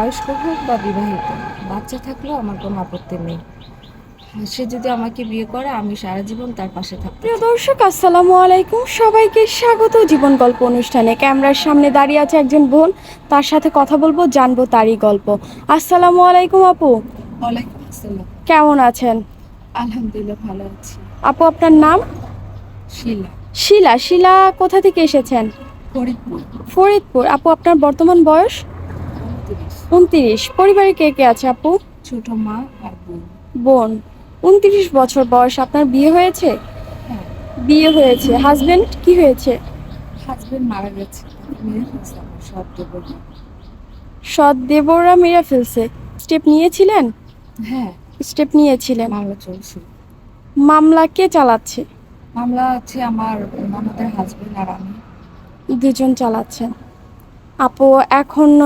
বয়স্ক হোক বা বিবাহিত বাচ্চা থাকলেও আমার কোনো আপত্তি নেই। সে যদি আমাকে বিয়ে করে আমি সারা জীবন তার পাশে থাকতে প্রিয় দর্শক আসসালামু আলাইকুম। সবাইকে স্বাগত জীবন গল্প অনুষ্ঠানে। ক্যামেরার সামনে দাঁড়িয়ে আছে একজন বোন তার সাথে কথা বলব জানব তারই গল্প। আসসালামু আলাইকুম আপু। ওয়ালাইকুম আসসালাম। কেমন আছেন? আলহামদুলিল্লাহ ভালো আছি। আপু আপনার নাম? শিলা। শিলা শিলা কোথা থেকে এসেছেন? ফরিদপুর। ফরিদপুর। আপু আপনার বর্তমান বয়স? উনত্রিশ পরিবারে কে কে আছে আপু? ছোট মা আর বোন। বোন উনত্রিশ বছর বয়স আপনার বিয়ে হয়েছে? হ্যাঁ। বিয়ে হয়েছে। হাজবেন্ড কি হয়েছে? হাজবেন্ড মারা গেছে। সব দেবর সৎ দেবরা মেরে ফেলছে। স্টেপ নিয়েছিলেন? হ্যাঁ। স্টেপ নিয়েছিলেন। মামলা চলছে। মামলা কে চালাচ্ছে? মামলা আছে আমার আমাদের হাজবেন্ড আর আমি। দুজন চালাচ্ছেন। আপু এখন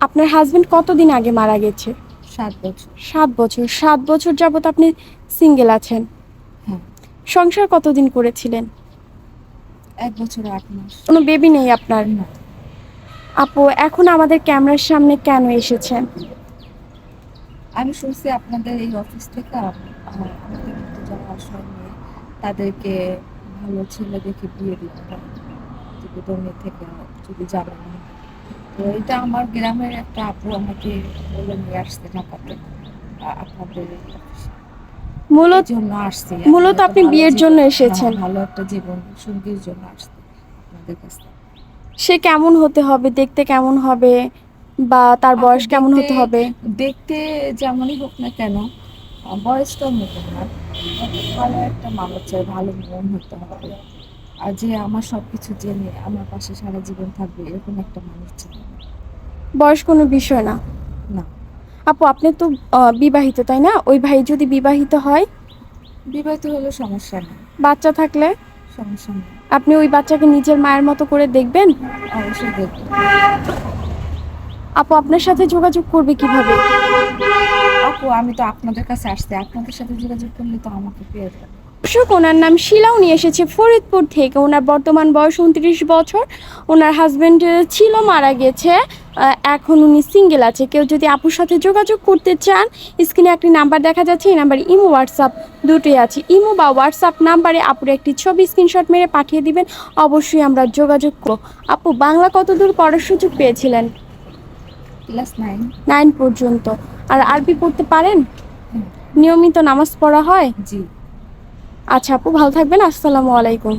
আপনার হাজবেন্ড কতদিন আগে মারা গেছে? সাত বছর। সাত বছর। সাত বছর যাবত আপনি সিঙ্গেল আছেন। হ্যাঁ। সংসার কতদিন করেছিলেন? এক বছর আট মাস। কোনো বেবি নেই আপনার? না। আপু এখন আমাদের ক্যামেরার সামনে কেন এসেছেন? আমি শুনছি আপনাদের এই অফিস থেকে আমাদের মতো যারা অসহায় মেয়ে তাদেরকে ভালো ছেলে দেখে বিয়ে দিতে জীবিতমে থেকে যদি যাবে না তো এটা আমার গ্রামের একটা আপু আমাকে বলে নিয়ে আসছে ঢাকাতে আপনাদের মূলত জন্য আসছি। মূলত আপনি বিয়ের জন্য হ্যাঁ, এসেছেন। ভালো একটা জীবন সঙ্গীর জন্য আসছি আপনাদের কাছে সে কেমন হতে হবে দেখতে কেমন হবে বা তার বয়স কেমন হতে হবে? দেখতে যেমনই হোক না কেন বয়সটা নতুন না ভালো একটা মানুষ চাই ভালো মন হতে হবে। আর যে আমার সবকিছু জেনে আমার পাশে সারা জীবন থাকবে এরকম একটা মানুষ আমার। বয়স কোনো বিষয় না। না। আপু আপনি তো আহ, বিবাহিত তাই না? ওই ভাই যদি বিবাহিত হয়? বিবাহিত হলে সমস্যা নেই। বাচ্চা থাকলে? সমস্যা নেই। আপনি ওই বাচ্চাকে নিজের মায়ের মতো করে দেখবেন? অবশ্যই দেখব। আপু আপনার সাথে যোগাযোগ করবে কীভাবে? আপু আমি তো আপনাদের কাছে আসতে আপনাদের সাথে যোগাযোগ করলে তো আমাকে পেয়ে যাবে। দর্শক ওনার নাম শিলা উনি এসেছে ফরিদপুর থেকে। ওনার বর্তমান বয়স উনত্রিশ বছর। ওনার হাজবেন্ড ছিল মারা গেছে। এখন উনি সিঙ্গেল আছে। কেউ যদি আপুর সাথে যোগাযোগ করতে চান স্ক্রিনে একটি নাম্বার দেখা যাচ্ছে এই নাম্বারে ইমো হোয়াটসঅ্যাপ দুটোই আছে। ইমো বা হোয়াটসঅ্যাপ নাম্বারে আপুর একটি ছবি স্ক্রিনশট মেরে পাঠিয়ে দিবেন। অবশ্যই আমরা যোগাযোগ করব। আপু বাংলা কতদূর পড়ার সুযোগ পেয়েছিলেন? ক্লাস নাইন নাইন পর্যন্ত। আর আরবি পড়তে পারেন? হ্যাঁ। নিয়মিত নামাজ পড়া হয়? জি। আচ্ছা আপু ভালো থাকবেন। আসসালামু আলাইকুম।